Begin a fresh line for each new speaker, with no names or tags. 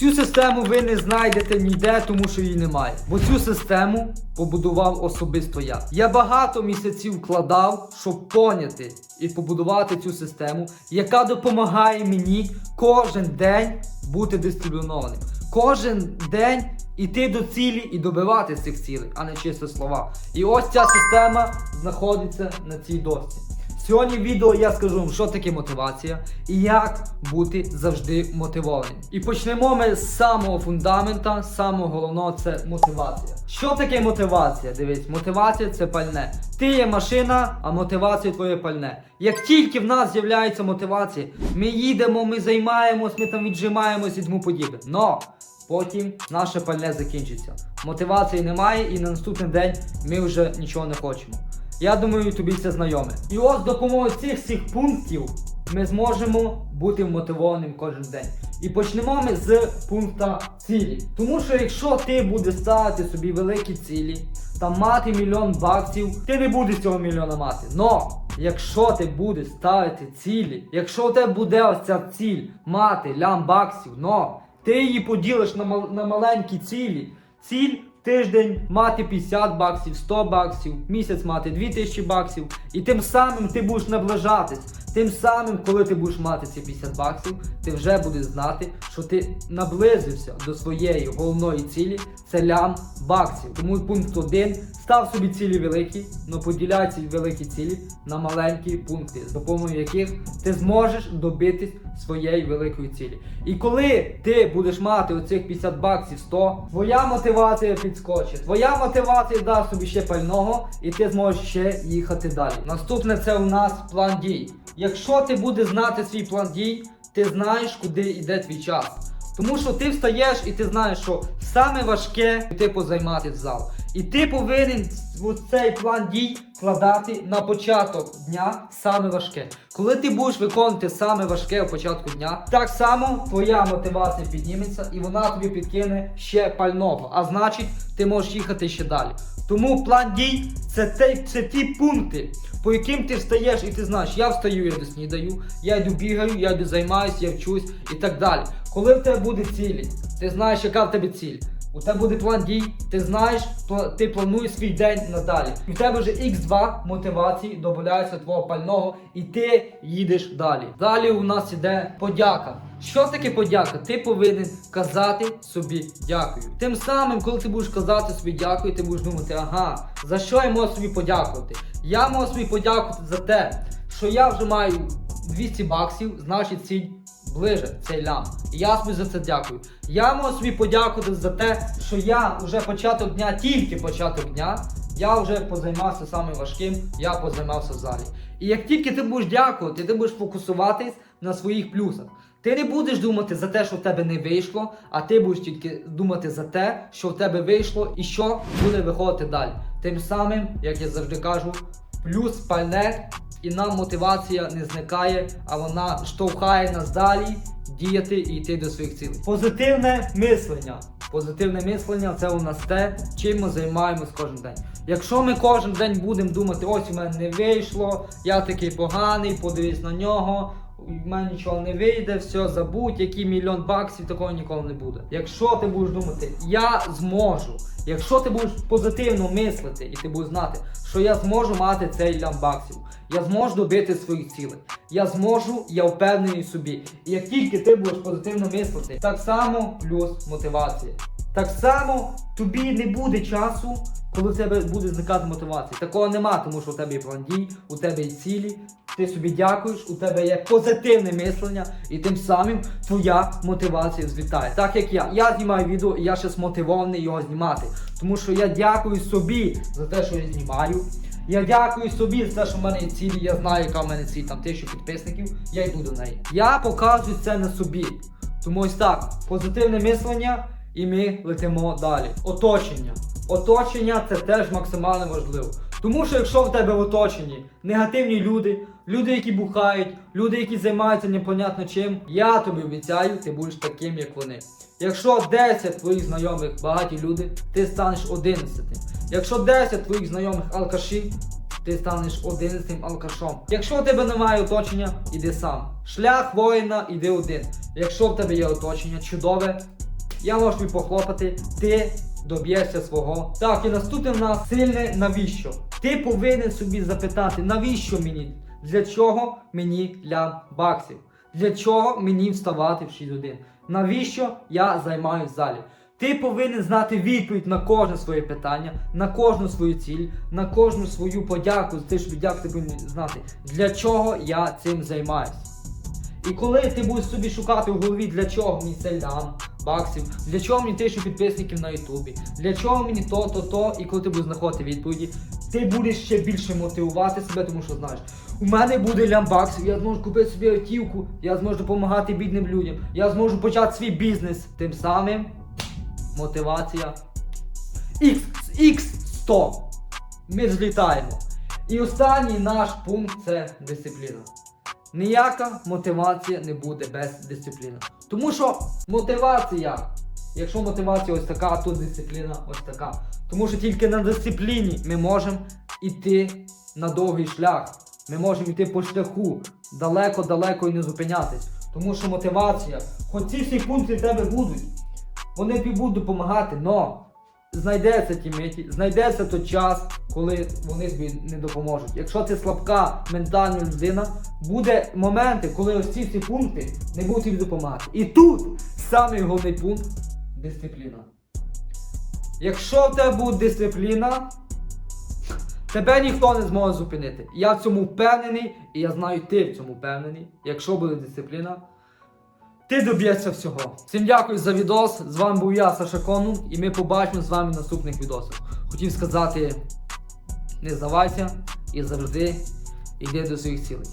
Цю систему ви не знайдете ніде, тому що її немає. Бо цю систему побудував особисто я. Я багато місяців вкладав, щоб поняти і побудувати цю систему, яка допомагає мені кожен день бути дисциплінованим. Кожен день іти до цілі і добивати цих цілей, а не чисто слова. І ось ця система знаходиться на цій дошці. Сьогодні відео я скажу вам, що таке мотивація і як бути завжди мотивованим. І почнемо ми з самого фундамента, самого головного це мотивація. Що таке мотивація? Дивись, мотивація це пальне. Ти є машина, а мотивація твоє пальне. Як тільки в нас з'являється мотивація, ми їдемо, ми займаємось, ми там віджимаємось і тому подібне. Но потім наше пальне закінчиться. Мотивації немає, і на наступний день ми вже нічого не хочемо. Я думаю, тобі це знайоме. І ось з допомогою цих всіх пунктів ми зможемо бути мотивованим кожен день. І почнемо ми з пункта цілі. Тому що якщо ти будеш ставити собі великі цілі, та мати мільйон баксів, ти не будеш цього мільйона мати. Но якщо ти будеш ставити цілі, якщо у тебе буде ось ця ціль мати лям баксів, но ти її поділиш на, мал- на маленькі цілі. Ціль тиждень мати 50 баксів, 100 баксів, місяць мати 2000 баксів. І тим самим ти будеш наближатись. Тим самим, коли ти будеш мати ці 50 баксів, ти вже будеш знати, що ти наблизився до своєї головної цілі, це лям баксів. Тому пункт 1 став собі цілі великі, але поділяй ці великі цілі на маленькі пункти, з допомогою яких ти зможеш добитись своєї великої цілі. І коли ти будеш мати оцих 50 баксів 100, твоя мотивація підскочить. Твоя мотивація дасть собі ще пального, і ти зможеш ще їхати далі. Наступне це у нас план дій. Якщо ти будеш знати свій план дій, ти знаєш, куди йде твій час. Тому що ти встаєш і ти знаєш, що саме важке йти позаймати в зал. І ти повинен цей план дій вкладати на початок дня саме важке. Коли ти будеш виконувати саме важке у початку дня, так само твоя мотивація підніметься і вона тобі підкине ще пального. А значить, ти можеш їхати ще далі. Тому план дій це, те, це ті пункти, по яким ти встаєш, і ти знаєш, я встаю, я йду снідаю, я йду бігаю, я йду займаюся, я вчусь і так далі. Коли в тебе буде цілі, ти знаєш, яка в тебе ціль. У тебе буде план дій, ти знаєш, ти плануєш свій день надалі. І в тебе вже X2 мотивації додається твого пального, і ти їдеш далі. Далі у нас іде подяка. Що таке подяка? Ти повинен казати собі дякую. Тим самим, коли ти будеш казати собі дякую, ти будеш думати, ага, за що я можу собі подякувати? Я можу собі подякувати за те, що я вже маю 200 баксів, значить ціль ближе цей лям. І я собі за це дякую. Я можу собі подякувати за те, що я вже початок дня, тільки початок дня, я вже позаймався самим важким, я позаймався в залі. І як тільки ти будеш дякувати, ти будеш фокусуватись на своїх плюсах. Ти не будеш думати за те, що в тебе не вийшло, а ти будеш тільки думати за те, що в тебе вийшло і що буде виходити далі. Тим самим, як я завжди кажу, плюс пальне і нам мотивація не зникає, а вона штовхає нас далі діяти і йти до своїх цілей. Позитивне мислення. Позитивне мислення це у нас те, чим ми займаємось кожен день. Якщо ми кожен день будемо думати, ось у мене не вийшло, я такий поганий, подивись на нього. У мене нічого не вийде, все забудь, який мільйон баксів, такого ніколи не буде. Якщо ти будеш думати, я зможу, якщо ти будеш позитивно мислити і ти будеш знати, що я зможу мати цей лям баксів, я зможу добити своїх цілей, я зможу, я впевнений собі. І як тільки ти будеш позитивно мислити, так само плюс мотивація. Так само тобі не буде часу, коли в тебе буде зникати мотивація. Такого нема, тому що у тебе є план дій, у тебе є цілі. Ти собі дякуєш, у тебе є позитивне мислення, і тим самим твоя мотивація звітає. Так як я. Я знімаю відео і я ще мотивований його знімати. Тому що я дякую собі за те, що я знімаю. Я дякую собі за те, що в мене є цілі, я знаю, яка в мене ціль, там тисячу підписників, я йду до неї. Я показую це на собі. Тому ось так, позитивне мислення, і ми летимо далі. Оточення. Оточення це теж максимально важливо. Тому що якщо в тебе в оточенні негативні люди, люди, які бухають, люди, які займаються непонятно чим, я тобі обіцяю, ти будеш таким, як вони. Якщо 10 твоїх знайомих багаті люди, ти станеш 11. Якщо 10 твоїх знайомих алкаші, ти станеш 11 алкашом. Якщо у тебе немає оточення, іди сам. Шлях воїна іди один. Якщо в тебе є оточення чудове, я можу тобі похлопати, ти доб'єшся свого. Так, і наступне в нас сильне навіщо? Ти повинен собі запитати, навіщо мені? Для чого мені для баксів? Для чого мені вставати в 6 годин? Навіщо я займаюся в залі? Ти повинен знати відповідь на кожне своє питання, на кожну свою ціль, на кожну свою подяку. Ти ж подяку ти повинен знати, для чого я цим займаюся. І коли ти будеш собі шукати в голові, для чого мені це баксів, для чого мені тисячу підписників на Ютубі, для чого мені то, то, то, і коли ти будеш знаходити відповіді, ти будеш ще більше мотивувати себе, тому що знаєш, у мене буде лям баксів, я зможу купити собі автівку, я зможу допомагати бідним людям, я зможу почати свій бізнес. Тим самим мотивація X, X100. Ми злітаємо. І останній наш пункт це дисципліна. Ніяка мотивація не буде без дисципліни. Тому що мотивація, якщо мотивація ось така, то дисципліна ось така. Тому що тільки на дисципліні ми можемо йти на довгий шлях. Ми можемо йти по шляху далеко-далеко і не зупинятись. Тому що мотивація, хоч ці всі пункти в тебе будуть, вони тобі будуть допомагати, но знайдеться ті миті, знайдеться той час, коли вони тобі не допоможуть. Якщо ти слабка ментальна людина, буде моменти, коли ось ці всі пункти не будуть тобі допомагати. І тут самий головний пункт дисципліна. Якщо в тебе буде дисципліна, тебе ніхто не зможе зупинити. Я в цьому впевнений, і я знаю, ти в цьому впевнений. Якщо буде дисципліна, ти доб'єшся всього. Всім дякую за відос. З вами був я, Саша Конун, і ми побачимо з вами в наступних відосах. Хотів сказати, не здавайся і завжди йди до своїх цілей.